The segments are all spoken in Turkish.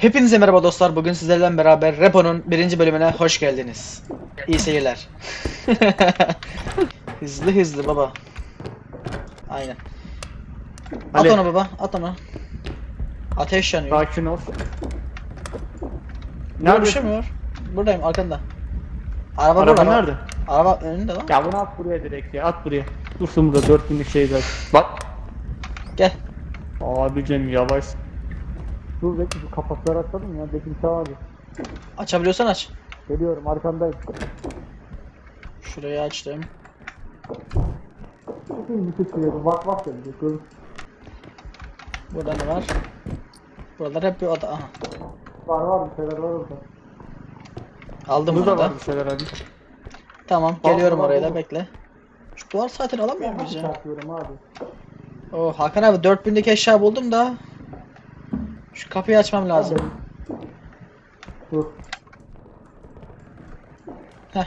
Hepinize merhaba dostlar. Bugün sizlerle beraber Repo'nun birinci bölümüne hoş geldiniz. İyi seyirler. hızlı hızlı baba. Aynen. At Ali. onu baba, at onu. Ateş yanıyor. Sakin ol. Nerede var? Buradayım arkanda. Araba Araba burada. nerede? Araba önünde lan. Ya bunu at buraya direkt ya. At buraya. Dursun burada 4000'lik şey zaten. Bak. Gel. Abicim yavaş. Dur bekle şu kapakları açalım ya. Bekim abi. Açabiliyorsan aç. Geliyorum arkandayım. Şurayı açtım. Bir tık şuraya bak bak gelecek. Dur. Burada ne var? Buralar hep bir oda. Aha. Var var bir şeyler var orada. Aldım Burada bunu da. var bir şeyler hadi. Tamam, Al, geliyorum al, oraya da bekle. Şu duvar saatini alamıyor muyuz ya? Çarpıyorum abi. Oo Hakan abi 4000'lik eşya buldum da. Şu kapıyı açmam lazım. Dur. Heh.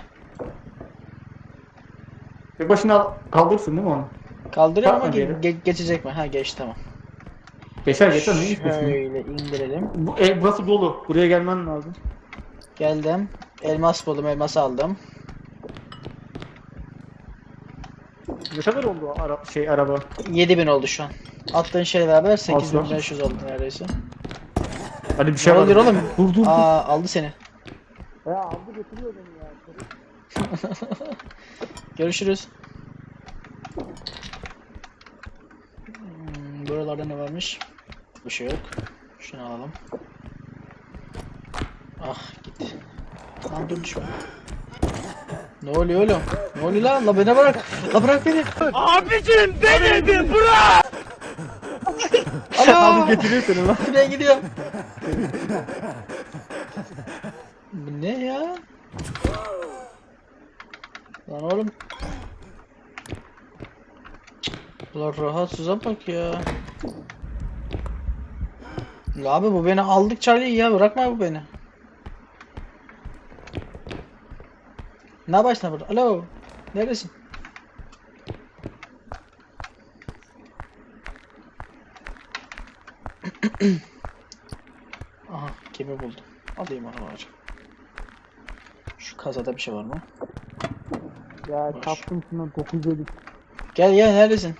Bir başına al- kaldırsın değil mi onu? Kaldırıyor ama ge- geri. ge- geçecek mi? Ha geç tamam. Geçer geçer ne istiyorsun? Şöyle indirelim. Bu, e, burası dolu. Buraya gelmen lazım. Geldim. Elmas buldum, elmas aldım. Ne kadar oldu ara şey araba? 7000 oldu şu an. Attığın şeyle beraber Aslan. 8500 oldu neredeyse. Hadi bir şey var. oluyor oğlum? Dur dur dur. Aa aldı seni. Ya aldı götürüyor beni ya. Görüşürüz. Hmm, buralarda ne varmış? Bir şey yok. Şunu alalım. Ah gitti. Lan dur düşme. Ne oluyor oğlum? Ne oluyor lan? La beni bırak. La bırak beni. Abicim beni bir bırak! Alo. Abi getiriyor seni lan. Ben gidiyorum. Bu ne ya? Lan oğlum. Ulan rahatsıza bak ya. Ya abi bu beni aldık Charlie ya bırakma bu beni. Ne yaparsın burada? Alo. Neredesin? Kimi buldum. Alayım onu var. Şu kazada bir şey var mı? Ya Boş. kaptım şundan 950. Gel gel neredesin?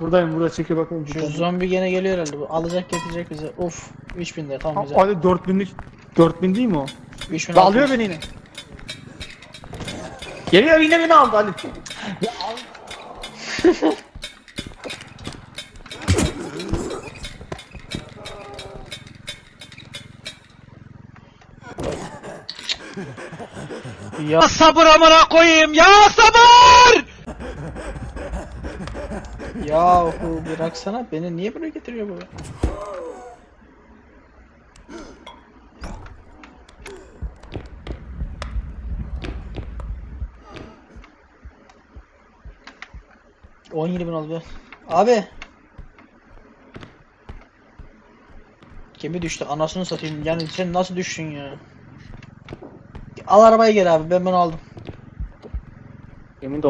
Buradayım burada çekiyor bakayım. Şu zombi gene geliyor herhalde. Bu alacak getirecek bize. Of 3000 lira tamam güzel. Hadi 4000'lik 4000 değil mi o? 3000 Da alıyor beni yine. Geliyor yine beni aldı Ali. Ya al. Ya Sabır amına koyayım ya sabır! yahu bıraksana beni niye buraya getiriyor bu? On yedi bin oldu. Abi. Gemi düştü anasını satayım yani sen nasıl düştün ya? Al arabayı gel abi ben bunu aldım. Emin de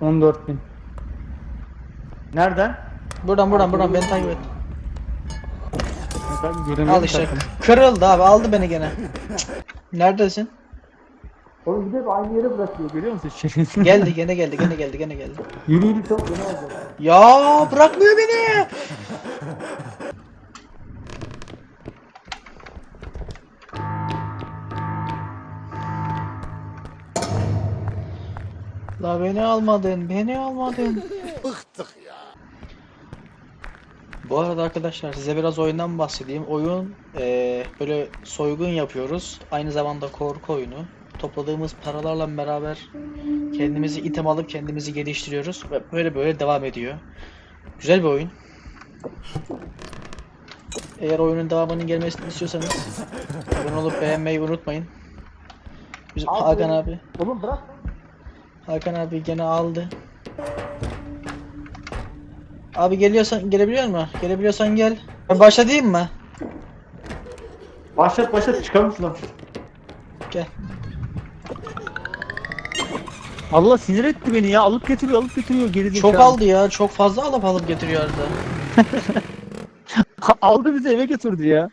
14000. Nereden? Buradan buradan buradan beni takip et. Ben göremiyorum. Al işte. Kırıldı abi aldı beni gene. Neredesin? Oğlum bir de aynı yere bırakıyor görüyor musun? Şerefsiz. Geldi gene geldi gene geldi gene geldi. Yürü yürü çabuk beni alacak. Ya bırakmıyor beni. La beni almadın, beni almadın. Bıktık ya. Bu arada arkadaşlar size biraz oyundan bahsedeyim. Oyun eee, böyle soygun yapıyoruz. Aynı zamanda korku oyunu. Topladığımız paralarla beraber kendimizi item alıp kendimizi geliştiriyoruz ve böyle böyle devam ediyor. Güzel bir oyun. Eğer oyunun devamının gelmesini istiyorsanız abone olup beğenmeyi unutmayın. Bizim Abi. Hakan abi. Oğlum bırak. Hakan abi gene aldı. Abi geliyorsan gelebiliyor musun? Gelebiliyorsan gel. Ben başlayayım mı? Başlat başlat çıkalım şuradan. Gel. Allah sinir etti beni ya. Alıp getiriyor, alıp getiriyor. Geri Çok aldı ya. Çok fazla alıp alıp getiriyor arada. Aldı bizi eve götürdü ya.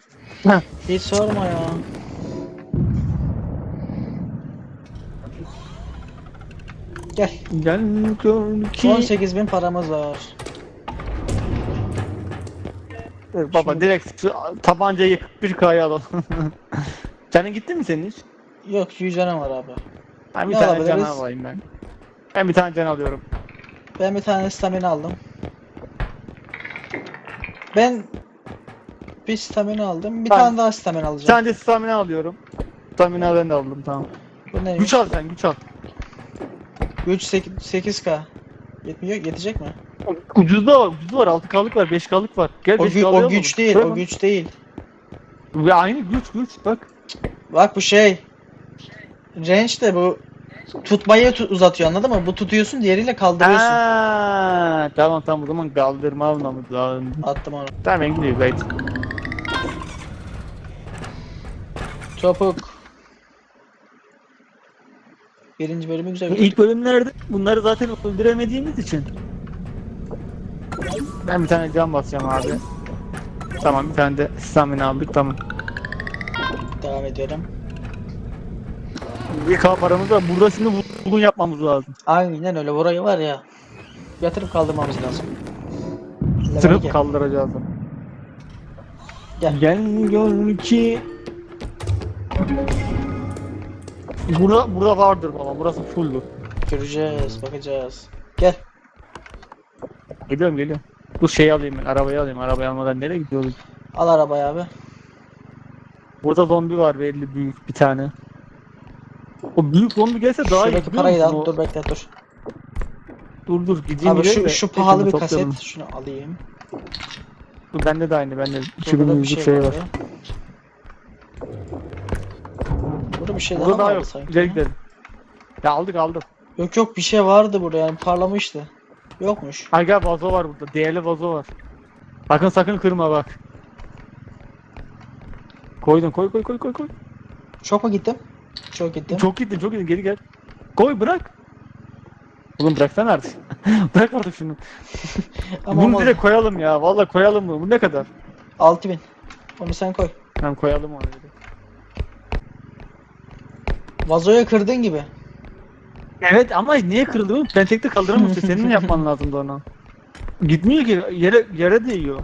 Hiç sorma ya. Gel. Gel gör ki. 18 bin paramız var. Evet, Baba Şimdi- direkt tabancayı bir kaya alalım. Canın gitti mi senin hiç? Yok 100 canım var abi. Ben bir Ne tane can alayım ben. Ben bir tane can alıyorum. Ben bir tane stamina aldım. Ben bir stamina aldım. Bir Ben- tane daha stamina Bir alacağım. tane de stamina alıyorum. Stamina ben de aldım tamam. Bu neymiş? Güç al sen güç al. Güç 8k. Yetmiyor, yetecek mi? Ucuz da var, ucuz var, 6K'lık var, 5K'lık var. Gel O, 5K gü- o güç değil, Tamam. o güç değil. Ve aynı güç güç bak. Bak bu şey. Range de bu tutmayı tu- uzatıyor anladın mı? Bu tutuyorsun diğeriyle kaldırıyorsun. Aa, tamam tamam o zaman kaldırma almamız lazım. Attım onu. Tamam ben gidiyorum gayet. Topuk. Birinci bölümü güzel. İlk bölümlerde bunları zaten öldüremediğimiz için. Ben bir tane can basacağım abi. Tamam bir tane de stamina aldık tamam. Devam ediyorum. Bir K paramız var. Burada şimdi bulgun yapmamız lazım. Aynen öyle. Burayı var ya. Yatırıp kaldırmamız lazım. İki. kaldıracağız. Gel. Gel gör ki Burada, burada vardır baba. Burası fulldur. Göreceğiz, bakacağız. Gel. Geliyorum geliyorum. Bu şeyi alayım ben. Arabayı alayım. Arabayı almadan nereye gidiyoruz? Al arabayı abi. Burada zombi var belli büyük bir tane. O büyük zombi gelse daha iyi. Şuradaki parayı da al. Dur bekle dur. Dur dur gideyim Abi şu, şu pahalı bir kaset. Şunu alayım. Dur bende de aynı bende. Burada 2000 da bir yüzlük şey, şey var. var. Burada bir şey daha Burada daha yok. sanki. İleri gidelim. Ya aldık aldık. Yok yok bir şey vardı burada yani parlamıştı. Yokmuş. Ay gel vazo var burada. Değerli vazo var. Bakın sakın kırma bak. Koydun koy koy koy koy koy. Çok mu gittim? Çok gittim. Çok gittin çok gittin geri gel. Koy bırak. Oğlum bıraksana artık. Bırak artık şunu. Ama Bunu olmadı. direkt koyalım ya. Vallahi koyalım bunu. Bu ne kadar? 6000. Onu sen koy. Tamam koyalım onu. Vazoya kırdın gibi. Evet ama niye kırıldı oğlum? Ben tekte kaldıramazsın. Senin mi yapman lazımdı onu? Gitmiyor ki. Yere yere değiyor.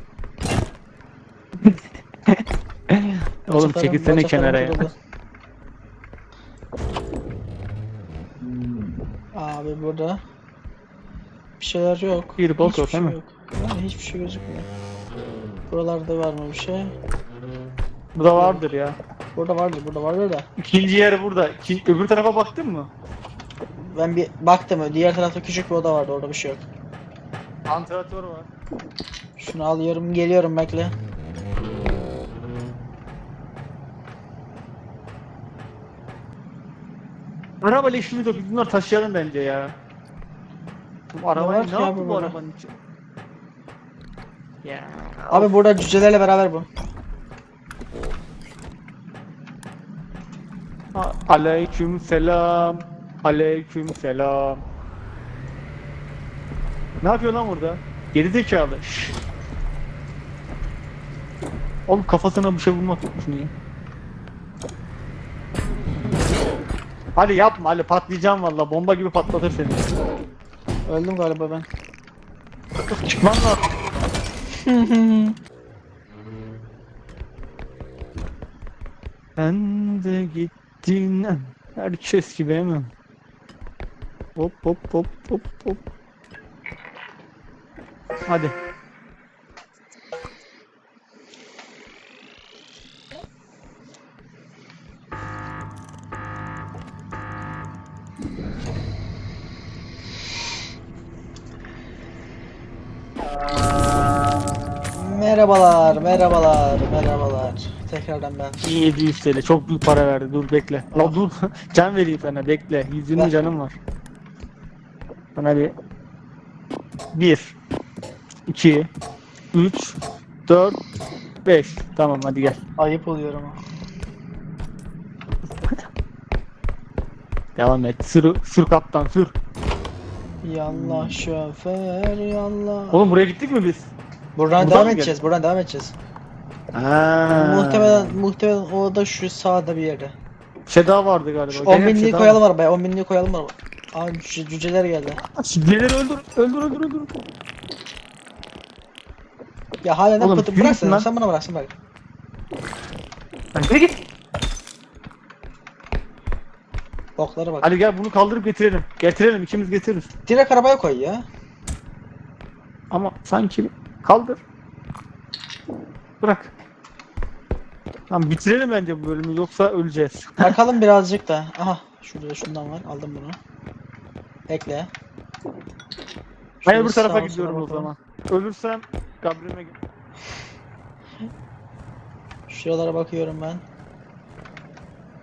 oğlum Bacaklarım- çekilsene kenara ya. kırıldı. Abi burada bir şeyler yok. Bir bok Hiçbir yok, şey değil mi? yok. Yani hiçbir şey gözükmüyor. Buralarda var mı bir şey? Bu da vardır ya. Burada vardır, burada vardır da. İkinci yer burada. İki, öbür tarafa baktın mı? Ben bir baktım. Diğer tarafta küçük bir oda vardı. Orada bir şey yok. Antrenatör var. Şunu alıyorum, geliyorum bekle. Arabayla işimiz yok. Biz bunları taşıyalım bence ya. Bu arabayı ne abi yaptı bu arabanın için? Ya. Abi burada cücelerle beraber bu. Aleyküm selam. Aleyküm selam. Ne yapıyor lan burada? Geri zekalı. Şşş. Oğlum kafasına bir şey vurmak niye? Hadi yapma Ali patlayacağım valla bomba gibi patlatır seni. Öldüm galiba ben. Çıkman lazım. Sen de gittin herkes gibi hemen. Hop hop hop hop hop. Hadi. merhabalar, merhabalar, merhabalar. Tekrardan ben. 700 TL çok büyük para verdi dur bekle. La dur can vereyim sana bekle 120 Ver. canım var. Bana bir 1 2 3 4 5 Tamam hadi gel. Ayıp oluyor ama. Devam et. Sür, sür kaptan sür. Yallah şoför yallah. Oğlum buraya gittik mi biz? Buradan buradan devam mı edeceğiz, buradan devam edeceğiz. Ha. Muhtemelen muhtemelen o da şu sağda bir yerde. Daha vardı galiba. Şu Gene 10 bir şey binliği daha koyalım arabaya. 10 binliği koyalım arabaya. Aa cüce- cüceler geldi. Cüceleri öldür, öldür, öldür, öldür. Ya hala ne Oğlum, pıtı lan. sen bana bırak sen bırak. Lan yürü git. Boklara bak. Ali gel bunu kaldırıp getirelim. Getirelim ikimiz getiririz. Direkt arabaya koy ya. Ama sanki kaldır. Bırak. Tamam bitirelim bence bu bölümü yoksa öleceğiz. Bakalım birazcık da. Aha şurada da şundan var. Aldım bunu. Ekle. Ben Şöyle öbür tarafa sağa sola gidiyorum o bakalım. zaman. Ölürsem kabrime git. Şuralara bakıyorum ben.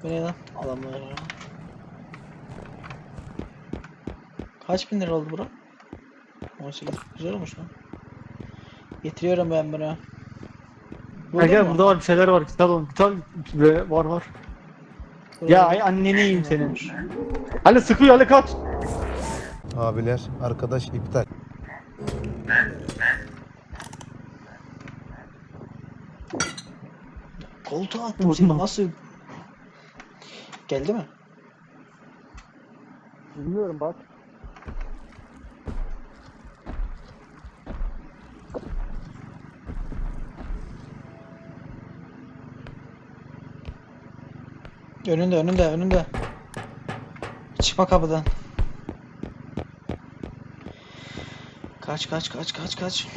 Bu ne lan? Adamlar. Kaç bin lira oldu bura? 18. Güzel olmuş lan. Getiriyorum ben bunu. Buldun gel burada var bir şeyler var. Git al onu. Git al. Böyle var var. Burada Ya ay anneni yiyeyim senin. Ali sıkıyor Ali kaç. Abiler, arkadaş iptal. Koltuğa attım Vurdum seni ben. nasıl? Geldi mi? Bilmiyorum bak. Önünde önünde önünde. Çıkma kapıdan. Kaç kaç kaç kaç kaç.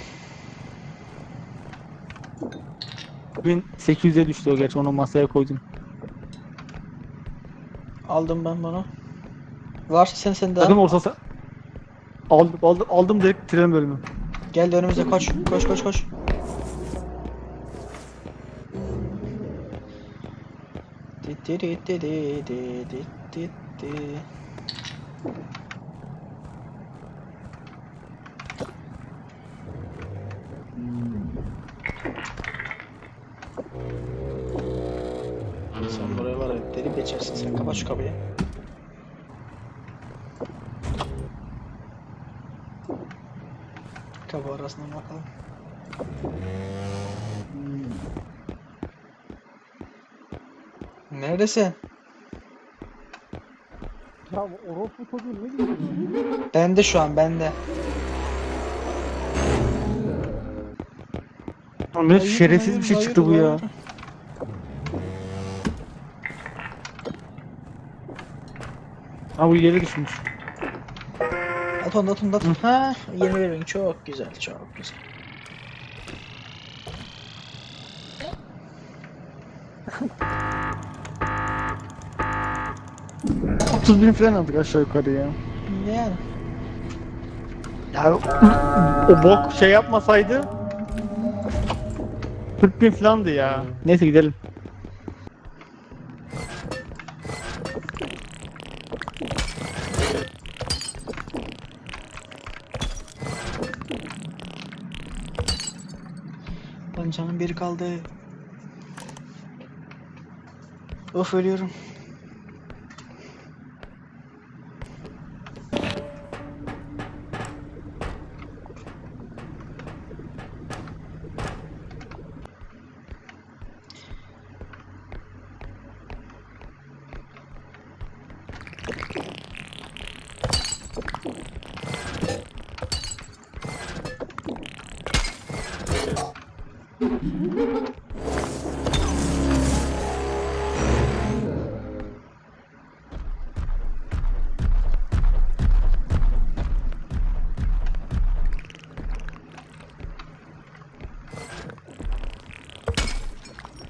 1800'e düştü o gerçi onu masaya koydum. Aldım ben bunu. Varsa sen sen de Takım al. ortası. Aldım aldım aldım direkt tren bölümü. Geldi önümüze koş koş koş koş. Sen buraya var ya deli geçersin sen kapat şu kapıyı. Kapı arasından bakalım. Neredesin? Ya orospu çocuğu ne diyorsun? Bende şu an bende. Ne Hayır, şerefsiz hayır, bir şey hayır, çıktı bu ya. Ha bu yere düşmüş. At onu at onu at. Ha 21 bin çok güzel çok güzel. 30 bin falan aldık aşağı yukarı ya. Yani. Ya o bok şey yapmasaydı 40 bin falandı ya. Neyse gidelim. Lan canım biri kaldı. Of ölüyorum.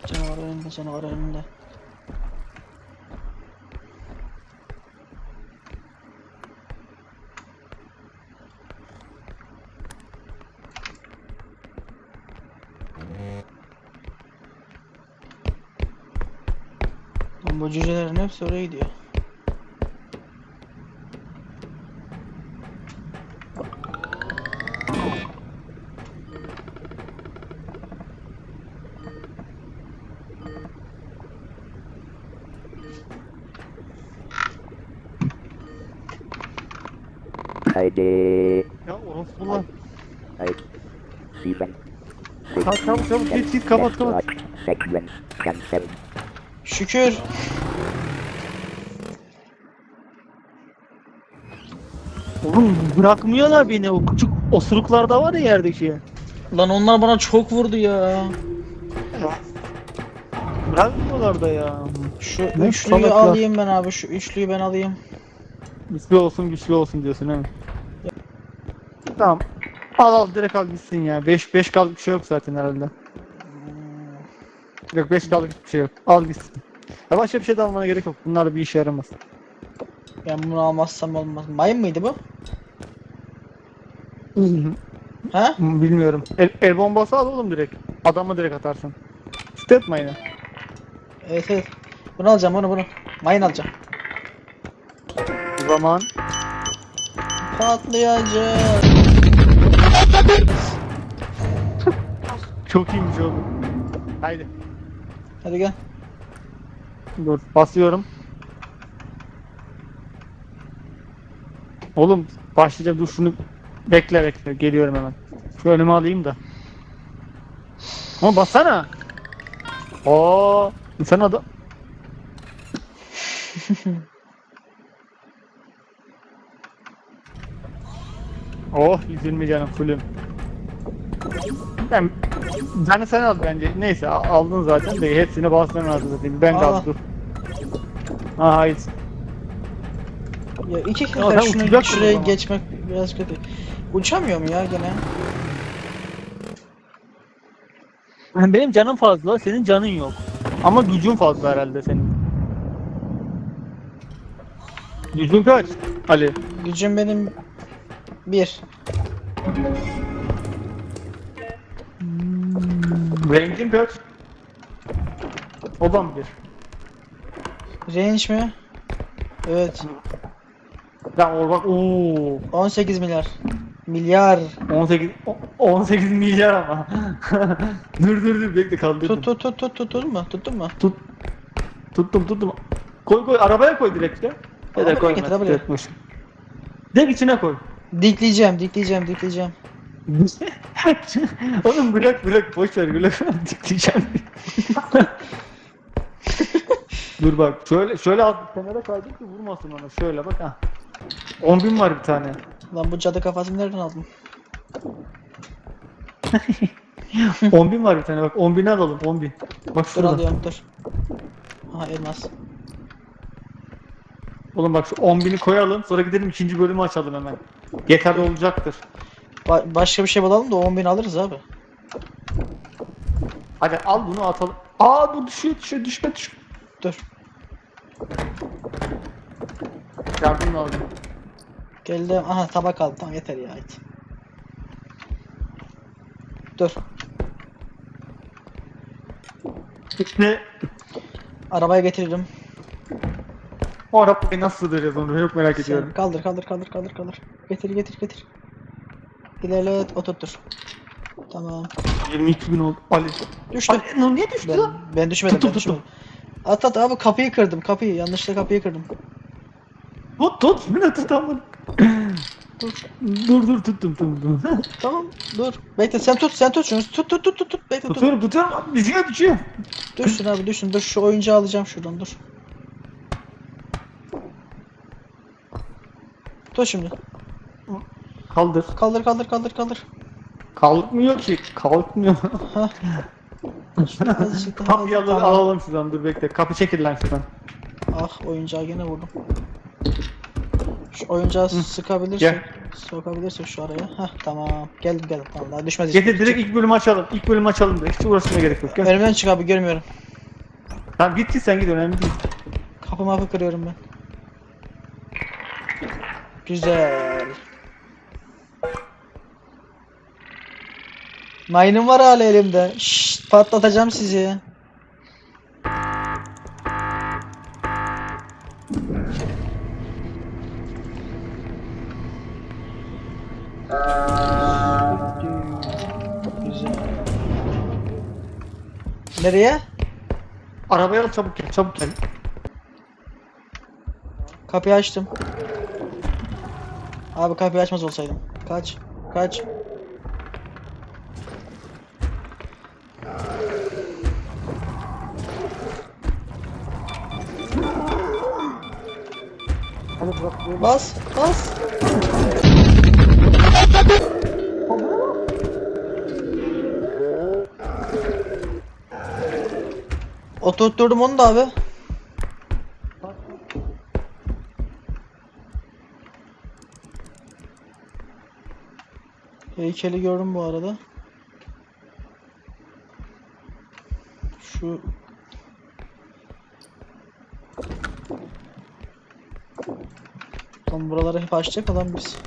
Canavar önünde canavar önünde. Lan bu cücelerin hepsi oraya gidiyor. Ya orospu lan. Haydi. Sieben. Six. Kalk çabuk çabuk git git kapat kapat. Segment cancelled. Şükür. Oğlum bırakmıyorlar beni o küçük osuruklar da var ya yerdeki. Lan onlar bana çok vurdu ya. Bırakmıyorlar da ya. Şu Ne üçlüyü salaklar. alayım ben abi. Şu üçlüyü ben alayım. Güçlü olsun güçlü olsun diyorsun mi? Tamam. Al al direkt al gitsin ya. 5 5 kaldık bir şey yok zaten herhalde. Yok 5 kaldık bir şey yok. Al gitsin. Ya başka bir şey de almana gerek yok. Bunlar bir işe yaramaz. Ben bunu almazsam olmaz. Mayın mıydı bu? Ha? Bilmiyorum. El, el bombası al oğlum direkt. Adamı direkt atarsın. Step mayını. Evet evet. Bunu alacağım bunu bunu. Mayın alacağım. O zaman Patlayacak. çok iyiymiş oğlum. Haydi. Hadi gel. Dur basıyorum. Oğlum başlayacağım dur şunu bekle bekle geliyorum hemen. Şu önüme alayım da. Ama bassana. Oo, sen adam. oh 120 canım fullüm. Ben canı sen al bence. Neyse a- aldın zaten de hepsini basman lazım zaten. Ben Aa. aldım. dur. Aha hayır. Ya iki kere sen şunu uçacaksın o şuraya zaman. geçmek biraz kötü. Uçamıyorum ya gene. Benim canım fazla, senin canın yok. Ama gücün fazla herhalde senin. Gücün kaç? Ali. Gücüm benim bir. Range'in kaç? O da mı bir? Range mi? Evet. Ya o bak ooo 18 milyar. Milyar. 18 o- 18 milyar ama. dur dur dur bekle kaldırdım. Tut tut tut tut tuttun mu? Tuttun mu? Tut. Tuttum tuttum. Koy koy arabaya koy direkt ya. Ya da Arabaya getir, arabaya. Direkt boş. Direkt içine koy. Dikleyeceğim, dikleyeceğim, dikleyeceğim. Oğlum bırak bırak boş ver bırak dikleyeceğim. Dur bak şöyle şöyle az kenara kaydır ki vurmasın ona şöyle bak ha. 10 bin var bir tane. Lan bu cadı kafasını nereden aldın? 10 bin var bir tane bak 10 bin alalım 10 bin. Bak Dur şurada. alıyorum dur. Aha elmas. Oğlum bak şu 10 bini koyalım sonra gidelim ikinci bölümü açalım hemen. Yeterli olacaktır. Ba- başka bir şey bulalım da 10.000 alırız abi. Hadi al bunu atalım. Aa bu düşüyor düşüyor düşme düşme. Dur. Yardım lazım. Geldim. Aha tabak aldım. Tamam yeter ya. Hadi. Dur. İşte Arabaya getiririm. o arabayı nasıl sığdıracağız onu çok merak Sen ediyorum. kaldır kaldır kaldır kaldır kaldır. Getir getir getir. İlerlet oturtur. Tamam. 22 bin oldu. Ali. Düştü. Ali niye düştü Ben, ben düşmedim Tuttum, ben düşmedim. At at abi kapıyı kırdım kapıyı. Yanlışlıkla kapıyı kırdım. Tut tut yine tut ama. Dur. Dur dur tuttum tuttum. Tamam dur. Bekle sen tut sen tut şunu. Tut tut tut tut tut. Bekle tut. Tutuyorum tutuyorum. Düşüyor düşüyor. Düşsün abi düşsün. Dur şu oyuncağı alacağım şuradan dur. Tut şimdi. Kaldır. Kaldır kaldır kaldır kaldır. Kalkmıyor ki. Kalkmıyor. Hah. Azıcık daha Tam tamam. alalım şuradan dur bekle. Kapı çekil lan şuradan. Ah oyuncağı gene vurdum. Şu oyuncağı sıkabilirsin. Gel. Sokabilirsin şu araya. Heh tamam. Geldim geldim. Tamam daha düşmez. Getir hiç. direkt ilk bölümü açalım. İlk bölümü açalım da. Hiç uğraşmaya gerek yok. Gel. Önümden çık abi görmüyorum. Tamam git git sen git önemli değil. Kapı mapı kırıyorum ben. Güzel. Mine'ım var hala elimde. Şşt patlatacağım sizi. Nereye? Arabaya al çabuk gel çabuk gel. Kapıyı açtım. Abi kapıyı açmaz olsaydım. Kaç. Kaç. Bas, bas. Oturtturdum onu da abi. Heykeli gördüm bu arada. Şu Tam buraları hep açacak adam biz.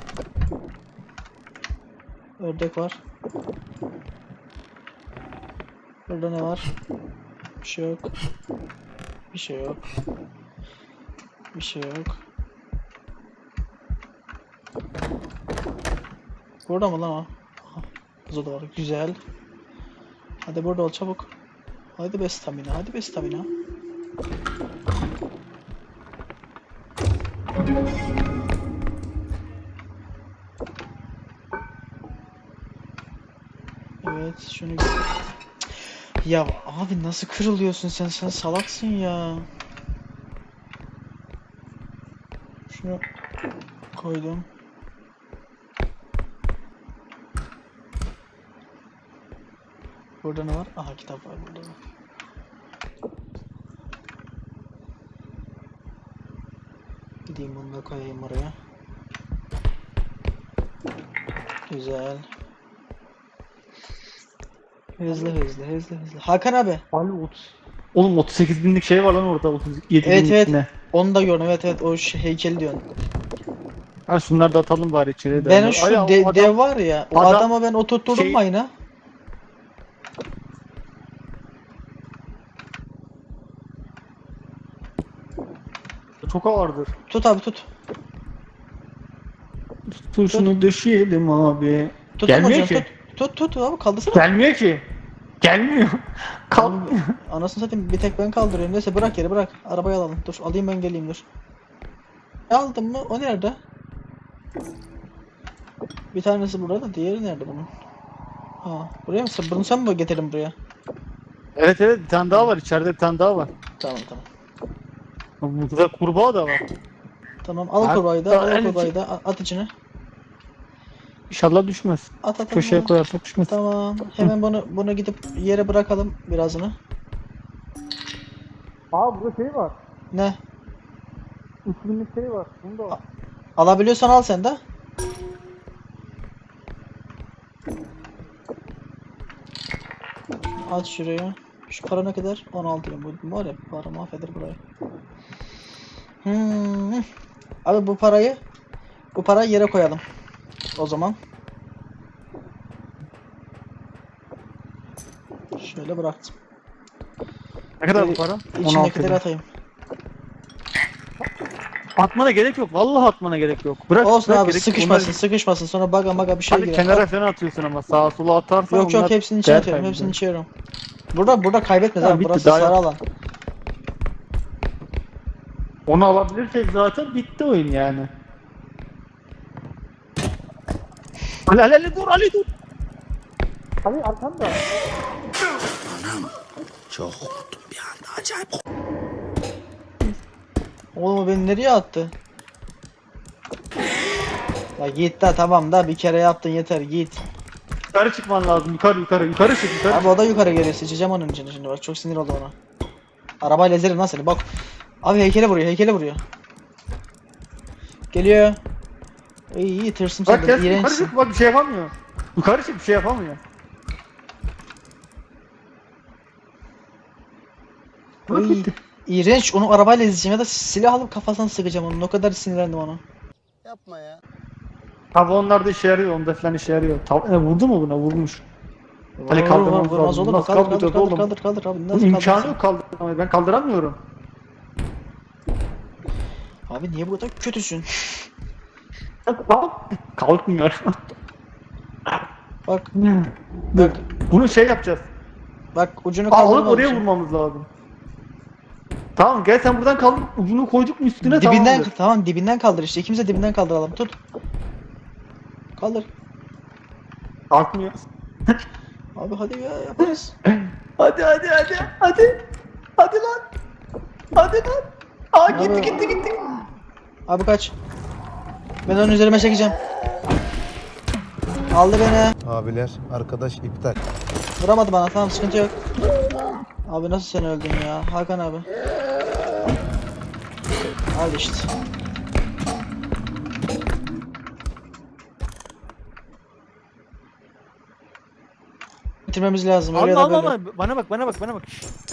Ördek var. Burada ne var? Bir şey yok. Bir şey yok. Bir şey yok. Burada mı lan o? Burada da. Güzel. Hadi burada ol çabuk. Hadi be stamina. Hadi be stamina. Ya abi nasıl kırılıyorsun sen sen salaksın ya. Şunu koydum. Burada ne var? Aha kitap var burada. da. Gideyim bunu da koyayım oraya. Güzel. Hızlı hızlı hızlı hızlı. Hakan abi. Abi 30. Oğlum 38 binlik şey var lan orada 37 Evet, binlik evet. ne? Onu da gördüm evet evet o şey, heykeli diyorsun. Ha şunları da atalım bari içeri de. Ben Ay, şu o de- adam- dev var ya o adam- adama ben oturtturdum şey- mayına. Çok ağırdır. Tut abi tut. Tut şunu döşeyelim abi. Tut Gelmiyor hocam, ki. Tut tut tut abi kaldırsana. Gelmiyor ki. Gelmiyor. Kalkmıyor. Anasını satayım bir tek ben kaldırıyorum. Neyse bırak yeri bırak. Arabayı alalım. Dur alayım ben geleyim dur. E, Aldın mı? O nerede? Bir tanesi burada diğeri nerede bunun? Ha buraya mı? Bunu sen mi getirdin buraya? Evet evet bir tane daha var içeride bir tane daha var. Tamam tamam. Burada kurbağa da var. Tamam al kurbağayı da al kurbağayı da at içine. İnşallah düşmez. At at Köşeye at. koyarsak düşmez. Tamam. Hemen bunu bunu gidip yere bırakalım birazını. Aa burada şey var. Ne? 3 binlik şey var. Bunu da al. Alabiliyorsan al sen de. At şuraya. Şu para ne kadar? 16 bin. Bu var ya para mahveder burayı. Hmm. Abi bu parayı bu parayı yere koyalım. O zaman. Şöyle bıraktım. Ne kadar bu Ee, para? 16 İçindekileri atayım. Atmana gerek yok. Vallahi atmana gerek yok. Bırak. Olsun bırak, abi gerek sıkışmasın Onları- sıkışmasın sonra baga maga bir şey Hadi girer. kenara falan atıyorsun ama sağa sola atarsan Yok yok hepsini değer atıyorum. Hepsini içiyorum. Burada burada kaybetmez abi. bitti, Burası daha sarı alan. Onu alabilirsek zaten bitti oyun yani. Ali Ali Ali dur Ali dur. Ali arkanda. Oğlum o beni nereye attı? Ya git de tamam da bir kere yaptın yeter git. Yukarı çıkman lazım. Yukarı yukarı yukarı çık yukarı. Abi o da yukarı geliyor seçeceğim onun için şimdi bak çok sinir oldum ona. Arabayla ezerim lan seni bak. Abi heykele vuruyor heykele vuruyor. Geliyor. İyi iyi tırsım Bak senden gel yukarı iğrençsin. çık bak bir şey yapamıyor. Yukarı çık bir şey yapamıyor. Bak gitti. İğrenç onu arabayla ezeceğim ya da silah alıp kafasına sıkacağım onun o kadar sinirlendim ona. Yapma ya. Abi onlar da işe yarıyor. Onda falan işe yarıyor. Tav e, vurdu mu buna? Vurmuş. Ali Vur, vur, kaldırmamız vur, vurmaz lazım. olur mu? Nasıl Kaldır kaldır kaldıracağız kaldır oğlum? kaldır kaldır abi nasıl imkanı kaldırsın? yok kaldıramayı. Ben kaldıramıyorum. Abi niye bu kadar kötüsün? Kalk. Kalkmıyor. Bak Dur. Bunu şey yapacağız. bak ucunu alıp oraya vurmamız lazım. Tamam gel sen buradan kaldır. Ucunu koyduk mu üstüne Dibinden tamamdır. tamam dibinden kaldır işte. İkimiz de dibinden kaldıralım. Tut. Kaldır. Kalkmıyor. Abi hadi ya yaparız. Hadi hadi hadi hadi. Hadi lan. Hadi lan. Aa gitti gitti gitti. Abi kaç. Ben onu üzerime çekeceğim. Aldı beni. Abiler arkadaş iptal. Vuramadı bana tamam sıkıntı yok. Abi nasıl sen öldün ya Hakan abi. Al işte. Bitirmemiz lazım. Öyle Alma ya da alma böyle. alma. Bana bak bana bak bana bak.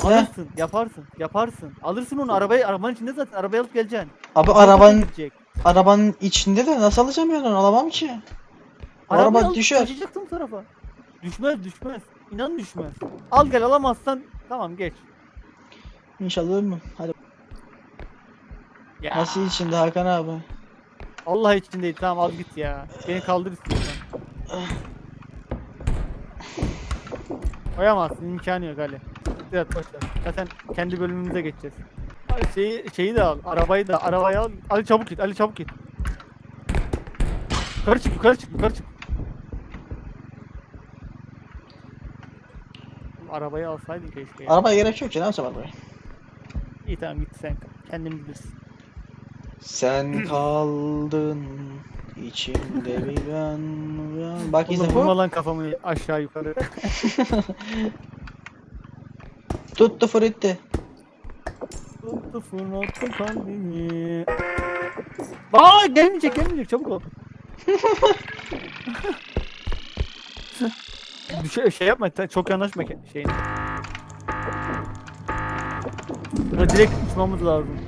Ne? Alırsın yaparsın yaparsın. Alırsın onu arabayı arabanın içinde zaten arabayı alıp geleceksin. Abi Araba arabanın gidecek. Arabanın içinde de nasıl alacağım yani alamam ki. Arabayı araba alıp düşer. kaçacaksın bu tarafa. Düşmez düşmez. İnan düşmez. Al gel alamazsan tamam geç. İnşallah ölmem. Hadi. Ya. Nasıl içinde Hakan abi? Allah için değil tamam al git ya. Beni kaldır istiyorsan. Koyamazsın imkanı yok Ali. Biraz boş ver. Zaten kendi bölümümüze geçeceğiz. Şeyi, şeyi de al. Arabayı da arabayı al. Ali çabuk git. Ali çabuk git. Yukarı çık yukarı çık yukarı çık. Arabayı alsaydın keşke ya. Arabaya gerek yok ki ne yapacağım arabayı? İyi tamam git sen. Kendin bilirsin. Sen kaldın içimde bir ben, ben. Bak izle vurma bu. lan kafamı aşağı yukarı. Tuttu fritti. Tuttu fırlattı kalbimi. Aa gelmeyecek gelmeyecek çabuk ol. Bir şey, şey yapma çok yanaşma ke- şeyine. Buna direkt uçmamız lazım.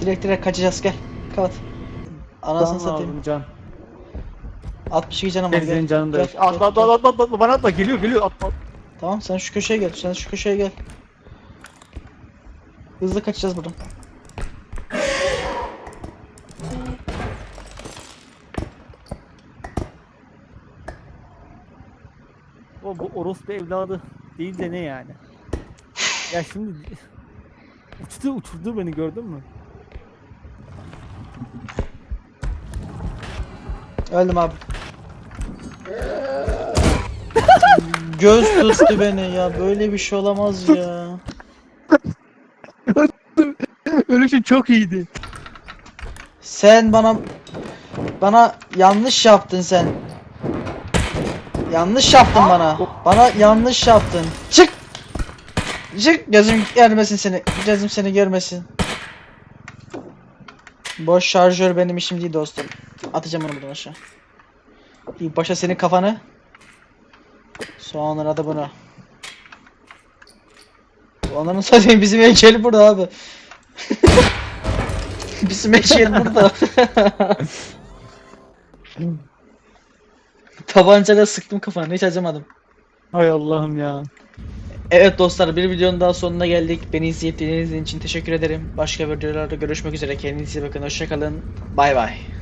Direkt direkt kaçacağız gel. Kapat. Anasını Can satayım. lazım, Can. 62 canım var senin canın da. Atla atla atla atla bana atla geliyor geliyor atla. Tamam sen şu köşeye gel. Sen şu köşeye gel. Hızlı kaçacağız buradan. O bu orospu evladı değil de ne yani? Ya şimdi uçtu uçurdu beni gördün mü? Öldüm abi. Göz tuttu beni ya. Böyle bir şey olamaz ya. Ölüşün çok iyiydi. Sen bana bana yanlış yaptın sen. Yanlış yaptın bana. Bana yanlış yaptın. Çık. Çık gözüm görmesin seni. Gözüm seni görmesin. Boş şarjör benim işim değil dostum. Atacağım onu buradan aşağı. İlk başta senin kafanı. Sonra da bunu. Onların satayım bizim heykeli burada abi. bizim heykel burada. Tabancayla sıktım kafanı hiç acımadım. Hay Allah'ım ya. Evet dostlar bir videonun daha sonuna geldik. Beni izleyip dinlediğiniz için teşekkür ederim. Başka videolarda görüşmek üzere. Kendinize iyi bakın. Hoşçakalın. Bay bay.